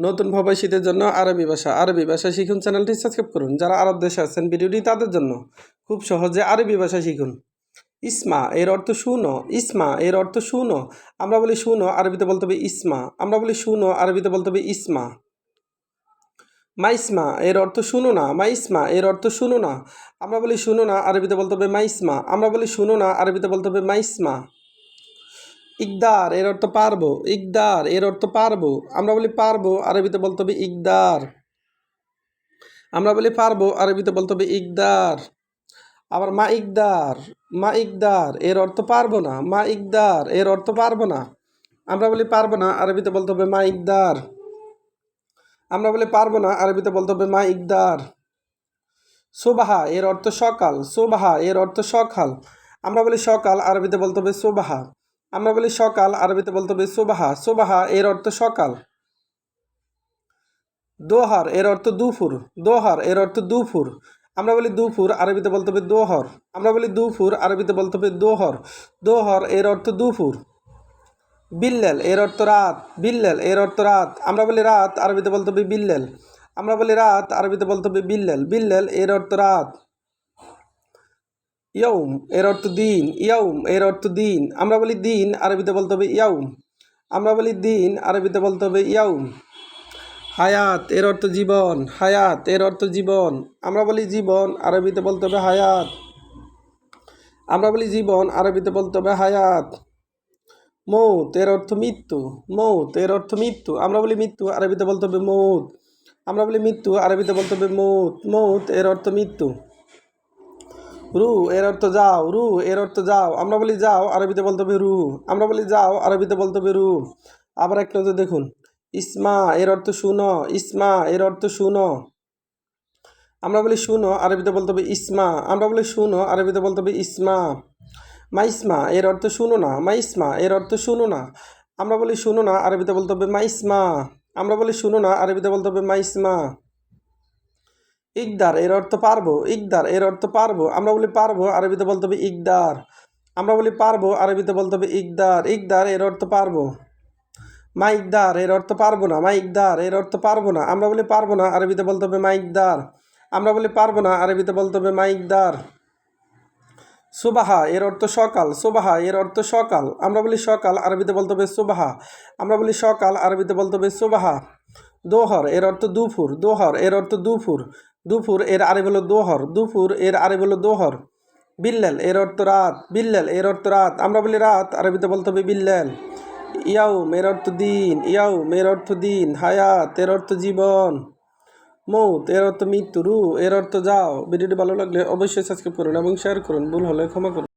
নতুন প্রবাসীদের জন্য আরবি ভাষা আরবি ভাষা শিখুন চ্যানেলটি সাবস্ক্রাইব করুন। যারা আরব দেশে আছেন, ভিডিওটি তাদের জন্য খুব সহজে আরবি ভাষা শিখুন। ইসমা, এর অর্থ শুনো। ইসমা, এর অর্থ শুনো। আমরা বলি শুনো, আরবিতে বলতে হবে ইসমা। আমরা বলি শুনো, আরবিতে বলতে হবে ইসমা। মাইসমা, এর অর্থ শুনো না। মাইসমা, এর অর্থ শুনো না। আমরা বলি শুনো না, আরবিতে বলতে হবে মাইসমা। আমরা বলি শুনো না, আরবিতে বলতে হবে মাইসমা। ইকদার, এর অর্থ পারব। ইকদার, এর অর্থ পারব। আমরা বলি পারব, আরবিতে বলতে হবে ইকদার। আমরা বলি পারব, আরবিতে বলতে হবে ইকদার। আবার মা ইকদার মা ইকদার, এর অর্থ পারব না। মা ইকদার, এর অর্থ পারব না। আমরা বলি পারব না, আরবিতে বলতে হবে মা ইকদার। আমরা বলি পারব না, আরবিতে বলতে হবে মা ইকদার। সুবাহা, এর অর্থ সকাল। সুবাহা, এর অর্থ সকাল। আমরা বলি সকাল, আরবিতে বলতে হবে সুবাহা। আমরা বলি সকাল, আরবিতে বলতে হবে সুবাহা। সুবাহা এর অর্থ সকাল। দোহার এর অর্থ দুপুর। দোহার এর অর্থ দুপুর। আমরা বলি দুপুর, আরবিতে বলতে হবে দোহর। আমরা বলি দুপুর, আরবিতে বলতে হবে দোহর। দোহর এর অর্থ দুপুর। বিল্লেল এর অর্থ রাত। বিল্লেল এর অর্থ রাত। আমরা বলি রাত, আরবিতে বলতে হবে বিল্লেল। আমরা বলি রাত, আরবিতে বলতে হবে বিল্লেল। বিল্লেল এর অর্থ রাত। ইয়ৌম এর অর্থ দিন ইয়ৌম এর অর্থ দিন। আমরা বলি দিন, আরবিতে বলতে হবে ইয়ৌম আমরা বলি দিন, আরবিতে বলতে হবে ইয়ৌম হায়াত, এর অর্থ জীবন, হায়াত, এর অর্থ জীবন। আমরা বলি জীবন, আরবিতে বলতে হবে হায়াত। আমরা বলি জীবন, আরবিতে বলতে হবে হায়াত। মৌত, এর অর্থ মৃত্যু, মৌত, এর অর্থ মৃত্যু। আমরা বলি মৃত্যু, আরবিতে বলতে হবে মৌত। আমরা বলি মৃত্যু, আরবিতে বলতে হবে মৌত। মৌত, এর অর্থ মৃত্যু। রু, এর অর্থ যাও, রু, এর অর্থ যাও। আমরা বলি যাও, আরবিতে বলতে হবে রু। আমরা বলি যাও, আরবিতে বলতে হবে রু। আবার এক নজর দেখুন। ইসমা, এর অর্থ শুনো। ইসমা, এর অর্থ শুনো। আমরা বলি শুনো, আরবিতে বলতে হবে ইসমা। আমরা বলি শুনো, আরবিতে বলতে হবে ইসমা। মাইসমা এর অর্থ শুনো না। মাইসমা এর অর্থ শুনো না। আমরা বলি শুনো না, আরবিতে বলতে হবে মাইসমা আমরা বলি শুনো না, আরবিতে বলতে হবে মাইসমা ইকদার, এর অর্থ পারব। ইকদার, এর অর্থ পারব। আমরা বলি পারব, আরবিতে বলতে হবে ইকদার। আমরা বলি পারব, আরবিতে বলতে হবে ইকদার। ইকদার, এর অর্থ পারব। মা ইকদার, এর অর্থ পারব না। মা ইকদার, এর অর্থ পারব না। আমরা বলি পারব না, আরবিতে বলতে হবে মা ইকদার। আমরা বলি পারব না, আরবিতে বলতে হবে মা ইকদার। সুবাহা, এর অর্থ সকাল। সুবাহা, এর অর্থ সকাল। আমরা বলি সকাল, আরবিতে বলতে হবে সুবাহা। আমরা বলি সকাল, আরবিতে বলতে হবে সুবাহা। দোহর, এর অর্থ দুপুর। দোহর, এর অর্থ দুপুর। দুপুর এর আরে হলো দোহর, দুপুর এর আরে হলো দোহর। বিল্লাল, এর অর্থ রাত। বিল্লাল, এর অর্থ রাত। আমরা বলি রাত, আরবিতে বলতে হবে বিল্লাল। ইয়াও মের অর্থ দিন। ইয়াউ মের অর্থ দিন। হায়াত, এর অর্থ জীবন। মৌত, এর অর্থ মৃত্যু রু এর অর্থ যাও। ভিডিওটি ভালো লাগলে অবশ্যই সাবস্ক্রাইব করুন এবং শেয়ার করুন। ভুল হলে ক্ষমা করুন।